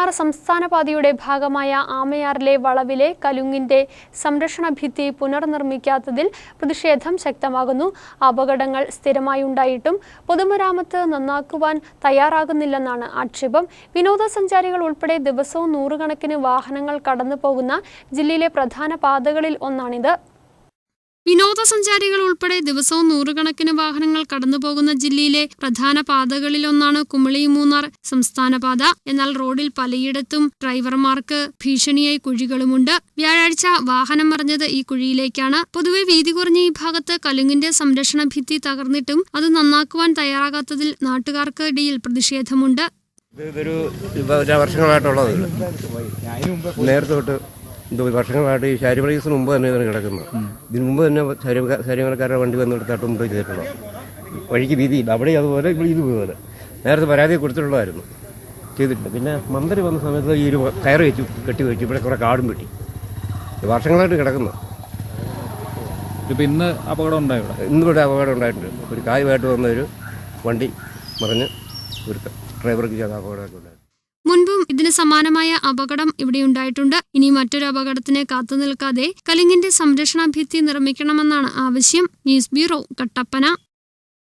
മൂന്നാർ സംസ്ഥാന പാതയുടെ ഭാഗമായ ആമയാറിലെ വളവിലെ കലുങ്ങിന്റെ സംരക്ഷണ ഭിത്തി പുനർനിർമ്മിക്കാത്തതിൽ പ്രതിഷേധം ശക്തമാകുന്നു. അപകടങ്ങൾ സ്ഥിരമായി ഉണ്ടായിട്ടും പൊതുമരാമത്ത് നന്നാക്കുവാൻ തയ്യാറാകുന്നില്ലെന്നാണ് ആക്ഷേപം. വിനോദസഞ്ചാരികൾ ഉൾപ്പെടെ ദിവസവും നൂറുകണക്കിന് വാഹനങ്ങൾ കടന്നു പോകുന്ന ജില്ലയിലെ പ്രധാന പാതകളിൽ ഒന്നാണിത്. വിനോദസഞ്ചാരികൾ ഉൾപ്പെടെ ദിവസവും നൂറുകണക്കിന് വാഹനങ്ങൾ കടന്നുപോകുന്ന ജില്ലയിലെ പ്രധാന പാതകളിലൊന്നാണ് കുമളി മൂന്നാർ സംസ്ഥാന പാത. എന്നാൽ റോഡിൽ പലയിടത്തും ഡ്രൈവർമാർക്ക് ഭീഷണിയായി കുഴികളുമുണ്ട്. വ്യാഴാഴ്ച വാഹനം മറിഞ്ഞത് ഈ കുഴിയിലേക്കാണ്. പൊതുവെ വീതി കുറഞ്ഞ ഈ ഭാഗത്ത് കലുങ്ങിന്റെ സംരക്ഷണ ഭിത്തി തകർന്നിട്ടും അത് നന്നാക്കുവാൻ തയ്യാറാകാത്തതിൽ നാട്ടുകാർക്ക് ഇടയിൽ പ്രതിഷേധമുണ്ട്. ഇതൊരു വർഷങ്ങളായിട്ടുള്ളത് നേരത്തെ തൊട്ട് വർഷങ്ങളായിട്ട് ഈ ശാരിമലീസിന് മുമ്പ് തന്നെ ഇതിന് കിടക്കുന്നത് ഇതിന് മുമ്പ് തന്നെ ശാരിമലക്കാരുടെ വണ്ടി വന്നെടുത്തായിട്ട് മുമ്പ് ചെയ്തിട്ടുള്ളത് വഴിക്ക് വീതിയില്ല അവിടെ അതുപോലെ ഇവിടെ ഇതുപോലെ നേരത്തെ പരാതി കൊടുത്തിട്ടുള്ളതായിരുന്നു. ചെയ്തിട്ടുണ്ട്. പിന്നെ മന്ത്രി വന്ന സമയത്ത് ഈ ഒരു കയറ് വെച്ചു കെട്ടി വെച്ചു. ഇവിടെ കുറേ കാടും വെട്ടി. വർഷങ്ങളായിട്ട് കിടക്കുന്നു. ഇപ്പം ഇന്ന് അപകടം ഉണ്ടായോ ഇവിടെ? ഇന്നിവിടെ അപകടം ഉണ്ടായിട്ടുണ്ട്. ഒരു കായുമായിട്ട് വന്ന ഒരു വണ്ടി മറിഞ്ഞ് ഒരു ഡ്രൈവർക്ക് ചെയ്ത അപകടമൊക്കെ ഉണ്ടായി മുൻപും ഇതിന് സമാനമായ അപകടം ഇവിടെ ഉണ്ടായിട്ടുണ്ട്. ഇനി മറ്റൊരു അപകടത്തിന് കാത്തുനിൽക്കാതെ കലിംഗിന്റെ സംരക്ഷണ ഭിത്തി നിർമ്മിക്കണമെന്നാണ് ആവശ്യം. News bureau Kattappana.